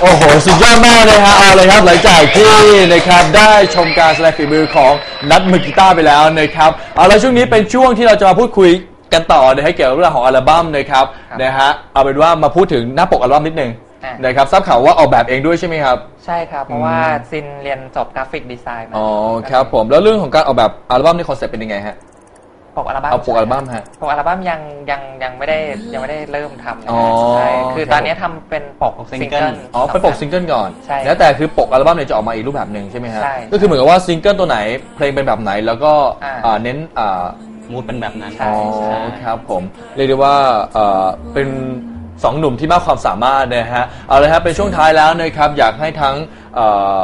โอ้โห สุดยอดมากเลยฮะเอาเลยครับหลังจากที่นะครับได้ชมการแสดงฝีมือของนัทมือกีตาร์ไปแล้วนะครับเอาแล้วช่วงนี้เป็นช่วงที่เราจะมาพูดคุยกันต่อนะฮะเกี่ยวกับเรื่องของอัลบั้มนะครับครับนะฮะเอาเป็นว่ามาพูดถึงหน้าปกอัลบั้มนิดนึงอะ นะครับทราบข่าวว่าออกแบบเองด้วยใช่ไหมครับ ใช่ครับ เพราะว่าซินเรียนจบกราฟิกดีไซน์มาอ๋อครับผมแล้วเรื่องของการออกแบบอัลบั้มนี่คอนเซ็ปต์เป็นยังไงฮะ ปกอัลบั้มเอาปกอัลบั้มฮะปกอัลบั้มยังยังยังไม่ได้ยังไม่ได้เริ่มทำนะอ๋อใช่คือครับตอนนี้ทำเป็นปกซิซิงงเกิเกิลลอ๋อเป็นปกซิงเกิลก่อนใช่แล้วแต่คือปกอัลบั้มเนี่ยจะออกมาอีกรูปแบบหนึ่งใช่ไหมฮะใช่ก็คือเหมือนกับว่าซิงเกิลตัวไหนเพลงเป็นแบบไหนแล้วก็อ่าอ่าเน้นอ่ามูดเป็นแบบนั้นใช่อ๋อใช่ครับผมเรียกได้ว่าเอ่อเป็นสองหนุ่มที่มากความสามารถนะฮะเอาเลยครับเป็นช่วงท้ายแล้วนะครับอยากให้ทั้งเอ่อ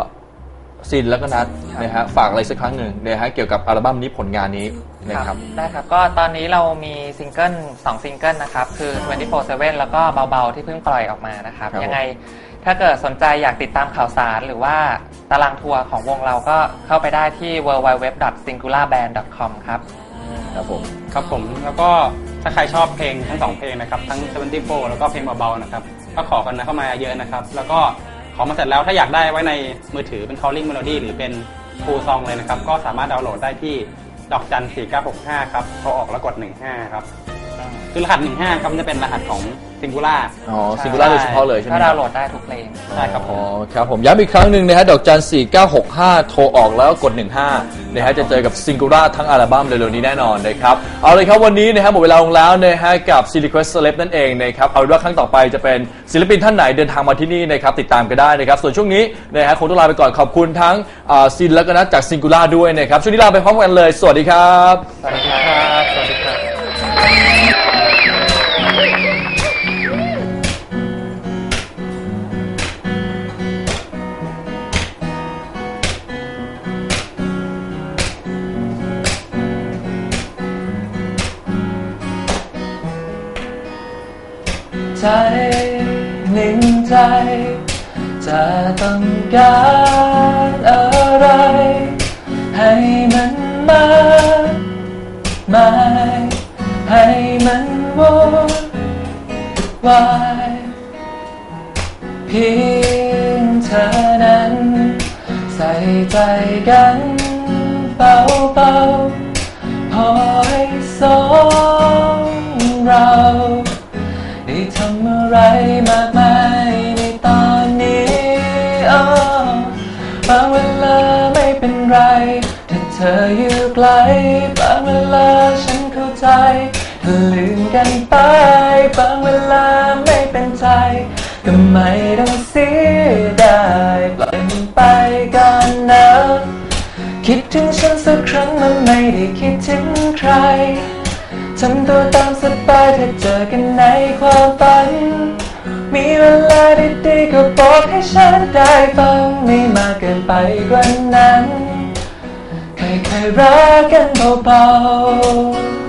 ซินแล้วก็นัทนะฮะฝากอะไรสักครั้งหนึ่งนะฮะเกี่ยวกับอัลบั้มนี้ผลงานนี้นะครับได้ครับ ก็ตอนนี้เรามีซิงเกิล2ซิงเกิลนะครับ คือ 24/7 แล้วก็เบาๆ ที่เพิ่งปล่อยออกมานะครับครับ ยังไงถ้าเกิดสนใจอยากติดตามข่าวสารหรือว่าตารางทัวร์ของวงเราก็เข้าไปได้ที่ www.singularBand.com ครับครับผมครับผมแล้วก็ถ้าใครชอบเพลงทั้งสองเพลงนะครับ ทั้ง 74 แล้วก็เพลงเบาๆนะครับ ก็ขอกันนะเข้ามาเยอะนะครับ แล้วก็ ขอมาเสร็จแล้วถ้าอยากได้ไว้ในมือถือเป็น calling melody หรือเป็น full song เลยนะครับ ก็สามารถดาวน์โหลดได้ที่ดอกจัน4965 ครับโทรออกแล้วกด 15 ครับ คือรหัส 15ครับจะเป็นรหัสของ singular อ๋อซิงคูล่าโดยเฉพาะเลยใช่ไหมก็คดารัวบน์โหลดได้ทุกเพลงใช่ครับผมอ๋อครับผมย้ำอีกครั้งหนึ่งนะฮะดอกจัน 4965 โทรออกแล้วกด 15นะฮะจะเจอกับซิงคูล่าทั้งอัลบั้มเร็วๆนี้แน่นอนนะครับ เอาเลยครับวันนี้นะฮะหมดเวลาลงแล้วนะฮะกับ s i l i q u e s t Celeb นั่นเองนะครับ เอาเป็นว่าครั้งต่อไปจะเป็นศิลปินท่านไหนเดินทางมาที่นี่นะครับ ติดตามกันได้นะครับ ส่วนช่วงนี้นะฮะคงต้องลาไปก่อนขอบคุณทั้งอ่าซินและก็นัทจากซิงคูล่าด้วยนะครับช่วงนี้ลาไปพร้อมกันเลย สวัสดีครับ สวัสดีครับ ใจหนึ่งใจ จะต้องการอะไร ให้มันมากมายให้มันวุ่นวายเพียงเธอนั้น ใส่ใจกันเบาๆพอให้สองเรา ได้ทำอะไรมากมายในตอนนี้บางเวลาไม่เป็นไร ถ้าเธออยู่ไกล บางเวลาฉันเข้าใจถ้าลืมกันไป บางเวลาไม่เป็นใจ ก็ไม่ต้องเสียดายปล่อยมันไปก่อนนะ คิดถึงฉันสักครั้งมันไม่ได้คิดถึงใคร ฉันตัวตามสบายถ้าเจอกันในความฝัน มีเวลาดีๆก็บอกให้ฉันได้ฟังไม่มากเกินไปกว่านั้น ใครๆรักกันเบาๆ